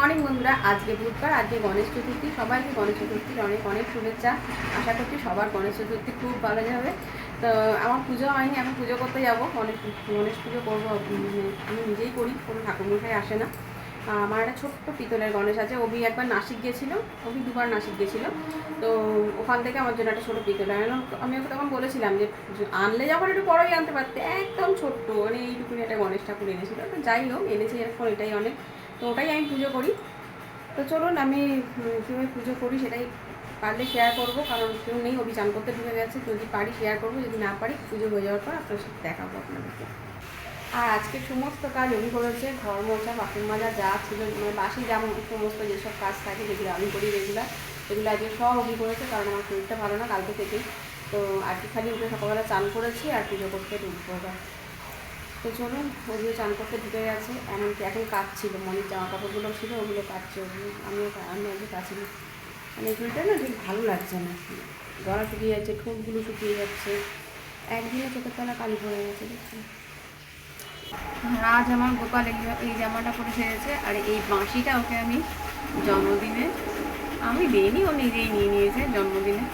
Morning বন্ধুরা আজকে বুধবার আজকে গণেশ চতুর্থী। সবাইকে গণেশ চতুর্থীর অনেক অনেক শুভেচ্ছা। আশা করছি সবার গণেশ চতুর্থী খুব ভালো যাবে। তো আমার পুজো হয়নি আমি পুজো করতে যাব। গণেশ গণেশ পুজো করব উম, আমি নিজেই করি কোনো ঠাকুরমশাই আসে না। আমার একটা ছোট্ট পিতলের গণেশ আছে অভি একবার নাসিক গেছিল অভি দুবার নাসিক গেছিল। তো ওখান থেকে আমার জন্য একটা ছোটো পিতল আমি ওকে তখন বলেছিলাম যে আনলে যখন একটু বড়ই আনতে পারতে একদম ছোট্ট মানে এইটুকুনি একটা গণেশ ঠাকুর এনেছিল। তো যাই হোক এনেছে এখন এটাই অনেক। তো ওটাই আমি পুজো করি। তো চলুন আমি কীভাবে পুজো করি সেটাই পারলে শেয়ার করব, কারণ কেউ নেই, অভি চান করতে ঢুকে গেছে যদি পারি শেয়ার করব, যদি না পারি পুজো হয়ে যাওয়ার পর আপনার সাথে দেখাবো আপনাদেরকে। আর আজকে সমস্ত কাজ অভি করেছে, ঘর মোছা, বাসন মাজা যা ছিল মানে বাসি যা সমস্ত যেসব কাজ থাকে যেগুলো আমি করি রেগুলার এগুলো আজকে সব অভি করেছে, কারণ আমার শরীরটা ভালো না, কালকে থেকেই। তো আজকে খালি উঠে সকালবেলা চান করেছি আর পুজো করতে ঢুকবো তো চলুন ওগুলো চান করতে ঢুকে গেছে। এমনকি এখন কাটছিল মনের জামা কাপড়গুলো ছিল, ওগুলো কাটছে। ওগুলো আমিও আমি আজকে কাছিনি মানে এগুলোটা না ঠিক ভালো লাগছে না গলা শুকিয়ে যাচ্ছে, ঠোঁটগুলো শুকিয়ে যাচ্ছে। একদিনে চোখের তলা কালি পড়ে গেছে দেখছেন আজ আমার গোপাল এই জামাটা পরে সেরেছে আর এই বাঁশিটা ওকে আমি জন্মদিনে, আমি দিইনি, ও নিজেই নিয়ে নিয়েছে জন্মদিনে।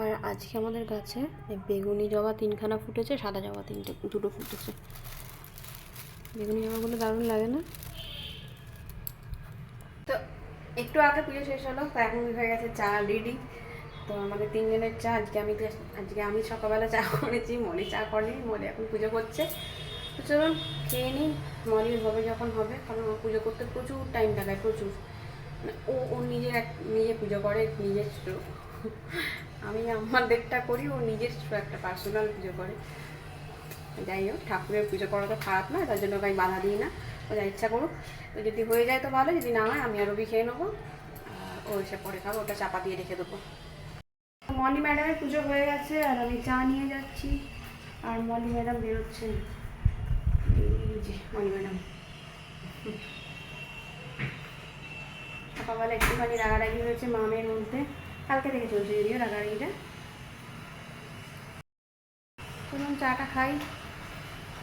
আর আজকে আমাদের গাছে বেগুনি জবা তিনখানা ফুটেছে, সাদা জবা তিনটে, দুটো ফুটেছে। বেগুনি জবাগুলো দারুণ লাগে না? তো একটু আগে পুজো শেষ হলো, তো এখন হয়ে গেছে চা রেডি তো আমাদের তিনজনের চা, আজকে আমি আজকে আমি সকালবেলা চা করেছি মনে চা করেনি মনে এখন পুজো করছে। তো চলুন, খেয়ে নিই। মলির হবে যখন হবে, কারণ ও পুজো করতে প্রচুর টাইম লাগায়, প্রচুর। মানে ও ও নিজের এক নিজে পুজো করে নিজস্ব আমি আমাদেরটা করি, ও নিজস্ব একটা পার্সোনাল পুজো করে। যাই হোক, ঠাকুরের পুজো করা তো খারাপ না, তার জন্য আমি বাধা দিই না। ও যা ইচ্ছা করুক। তো যদি হয়ে যায় তো ভালো, যদি না হয় আমি আর রবি খেয়ে নেব ও এসে পরে খাব, ওটা চাপা দিয়ে রেখে দেবো। মলি ম্যাডামের পুজো হয়ে গেছে, আর আমি চা নিয়ে যাচ্ছি। আর মলি ম্যাডাম বেরোচ্ছেন যে মলি ম্যাডাম। সকালবেলা একটুখানি রাগারাগি হয়েছে মামের মধ্যে। কালকে থেকে চলছে যদিও রাগারাগিটা চলুন চাটা খাই।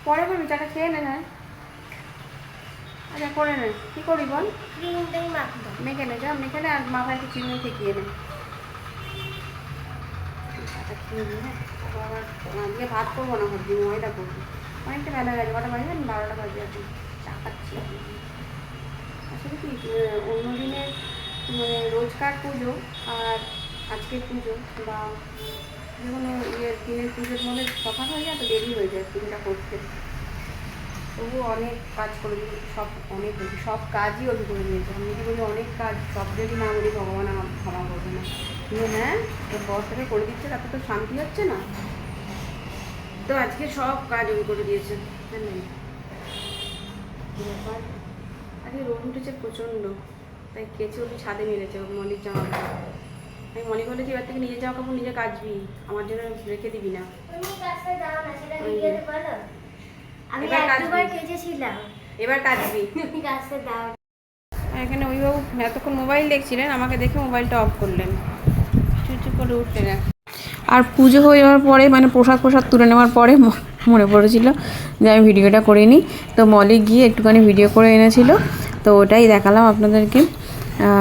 পরে করবি চাটা খেয়ে নে হ্যাঁ। আচ্ছা করে নে। কী করবি বল? মেখে নে যা মেখে নে আর মাথায় একটু চিনি ঠেকিয়ে নে। চাটা খেয়ে নি হ্যাঁ। আবার আজকে ভাত করব না ভাবছি ময়দা করব। অনেকটা বেলা গেছে কটা বাজে? বারোটা বাজে এখন। চা খাচ্ছি। আসলে কি অন্য দিনের মানে রোজকার পুজো আর আজকের পুজো বা যে কোনো ইয়ে দিনের পুজোর মধ্যে তফাৎ হয়ে যায় তো দেরি হয়ে যায় পুজোটা করতে। তবু অনেক কাজ করে দিয়েছি, সব অনেক সব কাজই অভি করে দিয়েছে। আমি যদি বলি অনেক কাজ, সব যদি না বলি ভগবান আমার ক্ষমা করবে না। কিন্তু হ্যাঁ তোর বসটাকে করে দিচ্ছে, তাতে তো শান্তি হচ্ছে না। তো আজকে সব কাজ অভি করে দিয়েছে। হ্যাঁ ব্যাপার? আজকে রোদ উঠেছে প্রচণ্ড। তাই কেচে ওটি ছাদে মেরেছে মলির জামা আমি মনে বলেছি এবার থেকে নিজের জামা কাপড় নিজে কাচবি আমার জন্য রেখে দিবি না। তুমি কাজটা দাও না সেটা ওই যে। ভিডিওতে বলো আমি এবার কাচবি। এখানে ওইবাবু এতক্ষণ মোবাইল দেখছিলেন আমাকে দেখে মোবাইলটা অফ করলেন। চুপ করে উঠলেন। আর পুজো হয়ে যাওয়ার পরে মানে প্রসাদ প্রসাদ তুলে নেওয়ার পরে মনে পড়েছিল যে আমি ভিডিওটা করিনি। তো মলে গিয়ে একটুখানি ভিডিও করে এনেছিল। তো ওটাই দেখালাম আপনাদেরকে।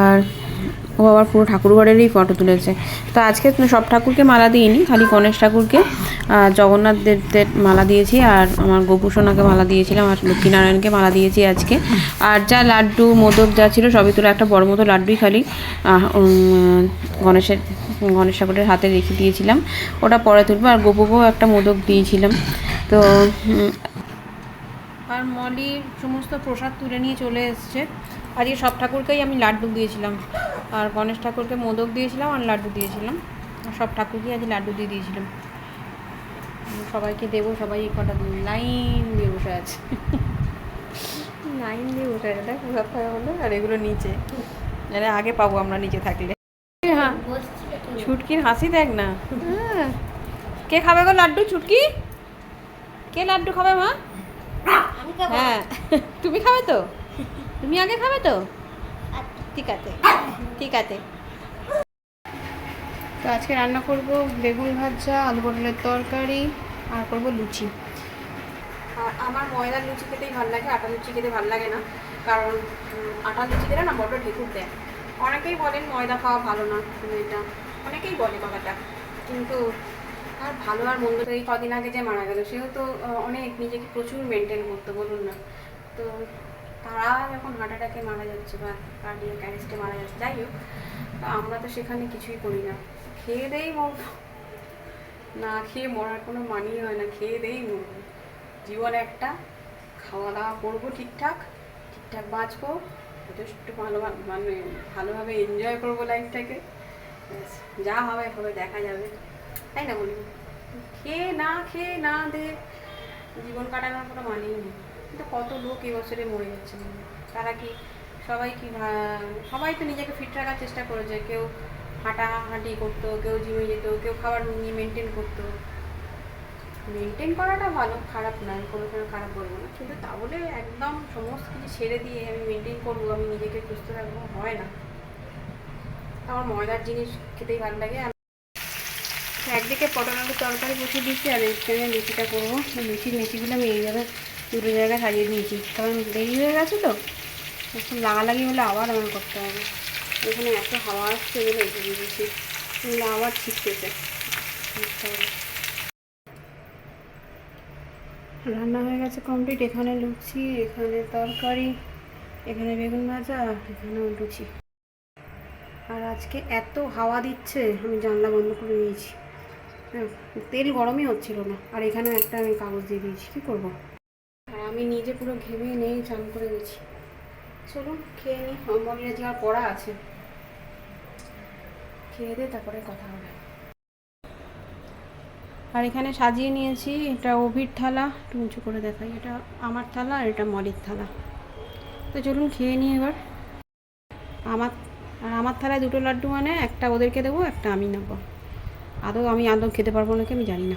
আর ও আবার পুরো ঠাকুর ঘরেরই ফটো তুলেছে। তো আজকে সব ঠাকুরকে মালা দিইনি, খালি গণেশ ঠাকুরকে। জগন্নাথ দেবদের মালা দিয়েছি আর আমার গোপুসোনাকে মালা দিয়েছিলাম আর লক্ষ্মীনারায়ণকে মালা দিয়েছি আজকে। আর যা লাড্ডু, মোদক যা ছিল সবই তুলে একটা বড় মতো লাড্ডুই খালি গণেশের, গণেশ ঠাকুরের হাতে রেখে দিয়েছিলাম। ওটা পরে তুলবো আর গোপুকেও একটা মোদক দিয়েছিলাম। তো আর মলির সমস্ত প্রসাদ তুলে নিয়ে চলে এসছে। আজকে সব ঠাকুরকেই আমি লাড্ডু দিয়েছিলাম। আর গণেশ ঠাকুরকে মোদক দিয়েছিলাম আর লাড্ডু দিয়েছিলাম। আর সব ঠাকুরকেই আজ লাড্ডু দিয়ে দিয়েছিলাম। সবাইকে দেবো সবাই এই কটা লাইন দিয়ে বসে আছে। লাইন দিয়ে বসে আছে দেখ কোথায় হলো আর এগুলো নিচে। আরে আগে পাবো আমরা নিচে থাকলে। হ্যাঁ। ছুটকির হাসি দেখ না। হ্যাঁ। কে খাবে গো লাড্ডু ছুটকি? কে লাড্ডু খাবে মা? হ্যাঁ। তুমি খাবে তো? তুমি আগে খাবে তো? ঠিক আছে। ঠিক আছে। তো আজকে রান্না করব বেগুন ভাজা আলু পটলের তরকারি আর করব লুচি। আর আমার ময়দার লুচি খেতেই ভালো লাগে আটা লুচি খেতে ভালো লাগে না। কারণ আটা লুচি খেলে না বড্ড ঢেকুর দেয়। অনেকেই বলেন ময়দা খাওয়া ভালো না কিন্তু এটা অনেকেই বলে কথাটা। কিন্তু আর ভালো আর মন্দ এই কদিন আগে যে মারা গেল, সেও তো অনেক নিজেকে প্রচুর মেনটেন করতো, বলুন না। তো তারা যখন হার্ট অ্যাটাকে মারা যাচ্ছে বা কার্ডিয়াক অ্যারেস্টে মারা যাচ্ছে, যাই হোক, আমরা তো সেখানে কিছুই করি না। খেয়ে দেই মরবো। না খেয়ে মরার কোনো মানেই হয় না, খেয়ে দেই মরবো। জীবন একটা খাওয়া দাওয়া করব ঠিকঠাক ঠিকঠাক বাঁচবো, যথেষ্ট ভালো মানে ভালোভাবে এনজয় করব লাইফটাকে যা হবে হবে দেখা যাবে। তাই না বলি খেয়ে না খেয়ে না দে। জীবন কাটানোর কোনো মানেই নেই। কিন্তু কত লোক এবছরে মরে যাচ্ছে তারা কি সবাই কি সবাই তো নিজেকে ফিট রাখার চেষ্টা করেছে। কেউ হাঁটাহাঁটি করতো, কেউ জিমে যেত, কেউ খাবার নিয়ে মেনটেন করতো। মেনটেন করাটা ভালো, খারাপ নয়। কোনো সময় খারাপ বলব না। কিন্তু তা বলে একদম সমস্ত কিছু ছেড়ে দিয়ে আমি মেনটেন করব, আমি নিজেকে সুস্থ রাখব, হয় না। আমার ময়দার জিনিস খেতেই ভালো লাগে। একদিকে পটল আলুর তরকারি বসিয়ে দিচ্ছি আর এখানে লুচিটা করব। লুচির মেচিগুলো আমি এইভাবে দুটো জায়গায় সাজিয়ে দিয়েছি কারণ দেরি হয়ে গেছে তো এখন লাগালাগি হলে আবার আমার করতে হবে। এখানে এত হাওয়া আসছে বলে এসে দিয়েছি। এগুলো আবার ছিটকেছে। রান্না হয়ে গেছে কমপ্লিট এখানে লুচি, এখানে তরকারি, এখানে বেগুন ভাজা এখানেও লুচি। আর আজকে এত হাওয়া দিচ্ছে, আমি জানলা বন্ধ করে নিয়েছি তেল গরমই হচ্ছিল না। আর এখানে একটা আমি কাগজ দিয়ে দিয়েছি, কী করব? আর আমি নিজে পুরো ঘেমে নেই, চান করে গেছি চলুন, খেয়ে নিই। আমার যে আর পড়া আছে। খেয়ে দিয়ে তারপরে কথা হবে। আর এখানে সাজিয়ে নিয়েছি, এটা অভির থালা। একটু উঁচু করে দেখাই, এটা আমার থালা আর এটা মলির থালা। তো চলুন, খেয়ে নিই এবার। আমার, আর আমার থালায় দুটো লাড্ডু মানে একটা ওদেরকে দেবো, একটা আমি নেব। আদৌ আমি আদৌ খেতে পারব নাকি আমি জানি না।